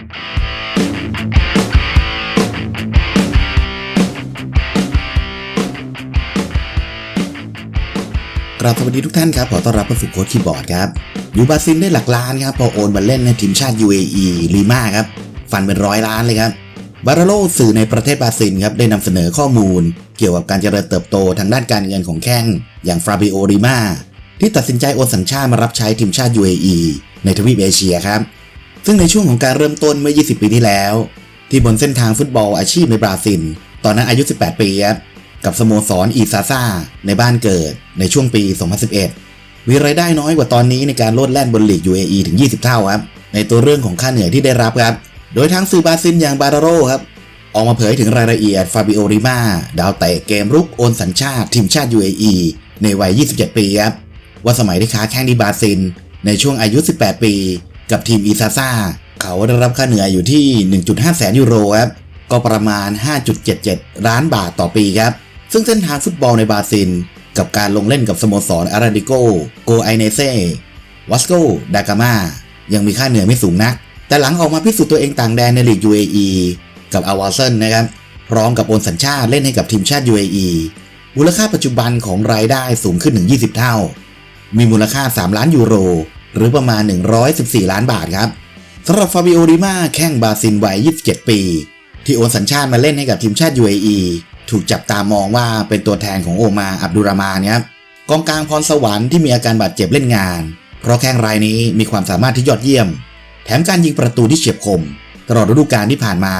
กราบสวัสดีทุกท่านครับ ขอต้อนรับเข้าสู่โค้ชคีย์บอร์ดครับอยู่บราซิลได้หลักล้านครับ พอโอนมาเล่นในทีมชาติ UAE ลีมาครับ ฟันเป็นร้อยล้านเลยครับ บาราโลสื่อในประเทศบราซิลครับ ได้นำเสนอข้อมูล เกี่ยวกับการเจริญเติบโตทางด้านการเงินของแข้ง อย่างฟราบิโอริมาที่ตัดสินใจโอนสัญชาติมารับใช้ทีมชาติ UAE ในทวีปเอเชียครับ ซึ่งในช่วงของการเริ่มต้นเมื่อ 20 ปีที่แล้ว ที่บนเส้นทางฟุตบอลอาชีพในบราซิล ตอนนั้นอายุ 18 ปีครับกับสโมสรอีซาซาในบ้านเกิดในช่วงปี 2011 มีรายได้น้อยกว่าตอนนี้ในการโลดแล่นบนลีก UAE ถึง 20 เท่าครับ ในตัวเรื่องของค่าเหนื่อยที่ได้รับครับ โดยทางสื่อบราซิลอย่างบาราโรครับออกมาเผยถึงรายละเอียดฟาบิโอริมาดาวเตะเกมรุกโอนสัญชาติทีมชาติ UAE ในวัย 27 ปีครับว่าสมัยที่ค้าแข้งที่บราซิลในช่วงอายุ 18 ปี กับทีมอีซาซาเขาได้รับค่าเหนื่อยอยู่ที่ 1.5 แสนยูโรครับก็ประมาณ 5.77 ล้านบาทต่อปีครับ ซึ่งเส้นทางฟุตบอลในบราซิล กับการลงเล่นกับสโมสรอาราดิโก โกไอเนเซวัสโก ดากามา ยังมีค่าเหนื่อยไม่สูงนัก แต่หลังออกมาพิสูจน์ตัวเองต่างแดนในลีก UAE กับอาวาเซนนะครับ พร้อมกับโอนสัญชาติเล่นให้กับทีมชาติ UAE มูลค่าปัจจุบันของรายได้สูงขึ้นถึง 20 เท่า มีมูลค่า 3 ล้านยูโร หรือประมาณ 114 ล้านบาทครับสำหรับฟาบิโอริมาแข้งบราซิลวัย 27 ปี ที่โอนสัญชาติมาเล่นให้กับทีมชาติ UAE ถูกจับตามองว่าเป็นตัวแทนของโอมาอับดุรามานครับกองกลางพรสวรรค์ที่มีอาการบาดเจ็บเล่นงาน เพราะแข้งรายนี้มีความสามารถที่ยอดเยี่ยม แถมการยิงประตูที่เฉียบคม ตลอดฤดูกาลที่ผ่านมา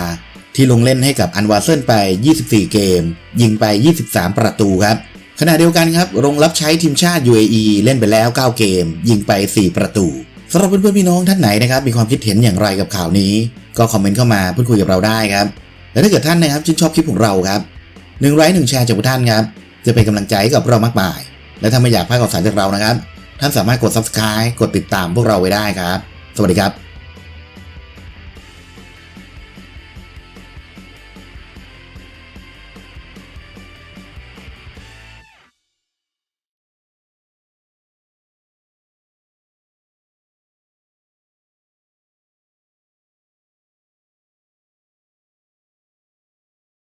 ที่ลงเล่นให้กับอันวาเซนไป 24 เกม ยิงไป 23 ประตูครับ ขณะเดียวกันครับลงรับใช้ทีมชาติ UAE เล่นไปแล้ว 9 เกม ยิงไป 4 ประตูสำหรับเพื่อนๆพี่น้องท่านไหนนะครับมีความคิดเห็นอย่างไรกับข่าวนี้ ก็คอมเมนต์เข้ามาพูดคุยกับเราได้ครับและถ้าเกิดท่านนะครับชื่นชอบคลิปของเราครับหนึ่งไลค์หนึ่งแชร์จากทุกท่านครับจะเป็นกำลังใจกับเรามากมาย และถ้าไม่อยากพลาดข่าวสารจากเรานะครับ ท่านสามารถกด subscribe กดติดตามพวกเราไว้ได้ครับ สวัสดีครับ